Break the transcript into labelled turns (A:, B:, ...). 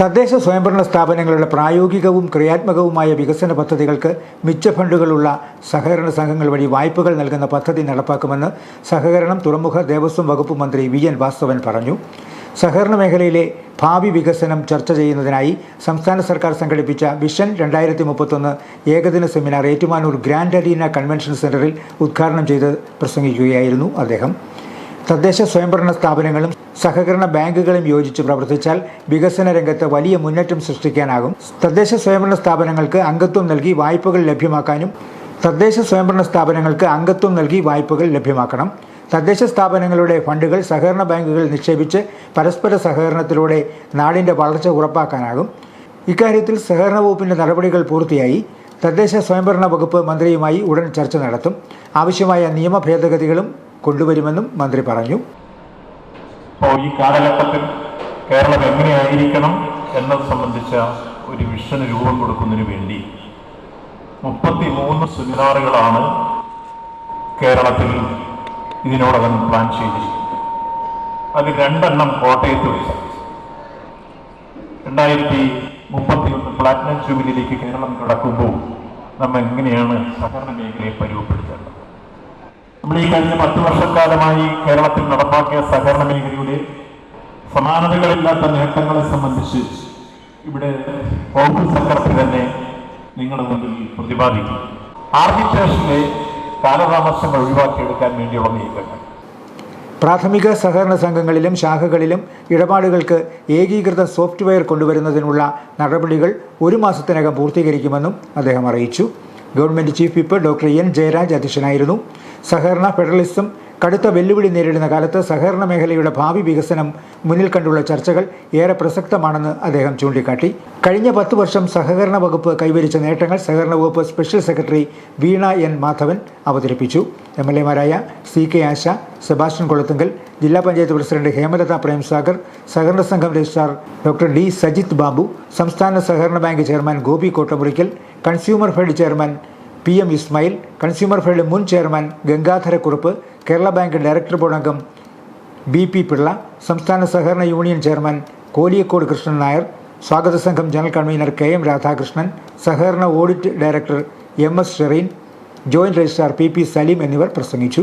A: തദ്ദേശ സ്വയംഭരണ സ്ഥാപനങ്ങളുടെ പ്രായോഗികവും ക്രിയാത്മകവുമായ വികസന പദ്ധതികൾക്ക് മിച്ച ഫണ്ടുകളുള്ള സഹകരണ സംഘങ്ങൾ വഴി വായ്പകൾ നൽകുന്ന പദ്ധതി നടപ്പാക്കുമെന്ന് സഹകരണം തുറമുഖ ദേവസ്വം വകുപ്പ് മന്ത്രി വി എൻ വാസ്തവൻ പറഞ്ഞു. സഹകരണ മേഖലയിലെ ഭാവി വികസനം ചർച്ച ചെയ്യുന്നതിനായി സംസ്ഥാന സർക്കാർ സംഘടിപ്പിച്ച വിഷൻ രണ്ടായിരത്തി മുപ്പത്തൊന്ന് ഏകദിന seminar Ettumanoor grand arena convention സെന്ററിൽ ഉദ്ഘാടനം ചെയ്ത് പ്രസംഗിക്കുകയായിരുന്നു അദ്ദേഹം. തദ്ദേശ സ്വയംഭരണ സ്ഥാപനങ്ങളും സഹകരണ ബാങ്കുകളും യോജിച്ച് പ്രവർത്തിച്ചാൽ വികസന രംഗത്ത് വലിയ മുന്നേറ്റം സൃഷ്ടിക്കാനാകും. തദ്ദേശ സ്വയംഭരണ സ്ഥാപനങ്ങൾക്ക് അംഗത്വം നൽകി വായ്പകൾ ലഭ്യമാക്കാനും തദ്ദേശ സ്വയംഭരണ സ്ഥാപനങ്ങൾക്ക് അംഗത്വം നൽകി വായ്പകൾ ലഭ്യമാക്കണം. തദ്ദേശ സ്ഥാപനങ്ങളുടെ ഫണ്ടുകൾ സഹകരണ ബാങ്കുകൾ നിക്ഷേപിച്ച് പരസ്പര സഹകരണത്തിലൂടെ നാടിന്റെ വളർച്ച ഉറപ്പാക്കാനാകും. ഇക്കാര്യത്തിൽ സഹകരണ വകുപ്പിന്റെ നടപടികൾ പൂർത്തിയായി. തദ്ദേശ സ്വയംഭരണ വകുപ്പ് മന്ത്രിയുമായി ഉടൻ ചർച്ച നടത്തും. ആവശ്യമായ നിയമ ഭേദഗതികളും കൊണ്ടുവരുമെന്നും മന്ത്രി പറഞ്ഞു.
B: അപ്പോൾ ഈ കാലഘട്ടത്തിൽ കേരളം എങ്ങനെയായിരിക്കണം എന്നത് സംബന്ധിച്ച ഒരു വിഷന് രൂപം കൊടുക്കുന്നതിന് വേണ്ടി മുപ്പത്തി മൂന്ന് സെമിനാറുകളാണ് കേരളത്തിൽ ഇതിനോടകം പ്ലാൻ ചെയ്തിരിക്കുന്നത്. അതിൽ രണ്ടെണ്ണം കോട്ടയത്ത് വെച്ച്. രണ്ടായിരത്തി മുപ്പത്തി ഒന്ന് പ്ലാറ്റിനം ജൂബിലിയിലേക്ക് കേരളം കടക്കുമ്പോൾ നമ്മൾ എങ്ങനെയാണ് സഹകരണ മേഖലയെ പരുവപ്പെടുത്തേണ്ടത് നമ്മൾ ഈ കഴിഞ്ഞ പത്ത് വർഷക്കാലമായി കേരളത്തിൽ നടപ്പാക്കിയ സഹകരണ മേഖലയുടെ സമാനതകളില്ലാത്ത നേട്ടങ്ങളെ സംബന്ധിച്ച് ഇവിടെ കോൺഗ്രസ് സെക്രട്ടറി തന്നെ നിങ്ങളുടെ മുന്നിൽ പ്രതിപാദിക്കും. ആർബിട്രേഷനിലെ കാലതാമസങ്ങൾ ഒഴിവാക്കിയെടുക്കാൻ വേണ്ടിയുള്ള നീക്കങ്ങൾ
A: പ്രാഥമിക സഹകരണ സംഘങ്ങളിലും ശാഖകളിലും ഇടപാടുകൾക്ക് ഏകീകൃത സോഫ്റ്റ്വെയർ കൊണ്ടുവരുന്നതിനുള്ള നടപടികൾ ഒരു മാസത്തിനകം പൂർത്തീകരിക്കുമെന്നും അദ്ദേഹം അറിയിച്ചു. Government chief whip doctor N Jayaraj അധ്യക്ഷനായിരുന്നു. സഹകരണ ഫെഡറലിസം കടുത്ത വെല്ലുവിളി നേരിടുന്ന കാലത്ത് സഹകരണ മേഖലയുടെ ഭാവി വികസനം മുന്നിൽ കണ്ടുള്ള ചർച്ചകൾ ഏറെ പ്രസക്തമാണെന്ന് അദ്ദേഹം ചൂണ്ടിക്കാട്ടി. കഴിഞ്ഞ പത്ത് വർഷം സഹകരണ വകുപ്പ് കൈവരിച്ച നേട്ടങ്ങൾ സഹകരണ വകുപ്പ് special secretary Veena N Madhavan അവതരിപ്പിച്ചു. M L എമാരായ C K Asha Sebastian Kolathunkal ജില്ലാ പഞ്ചായത്ത് പ്രസിഡന്റ് ഹേമലത പ്രേംസാഗർ സഹകരണ സംഘം registrar doctor D Sajith Babu സംസ്ഥാന സഹകരണ bank chairman Gopi Kottamurickal consumer fed chairman P M Ismail consumer fed മുൻ chairman Gangadharakurup Kerala bank director board അംഗം B P Pillai സംസ്ഥാന സഹകരണ union chairman Koliyakode Krishnan Nair സ്വാഗത സംഘം general convener K M Radhakrishnan സഹകരണ audit director M S Shereen joint registrar P P Saleem എന്നിവർ പ്രസംഗിച്ചു.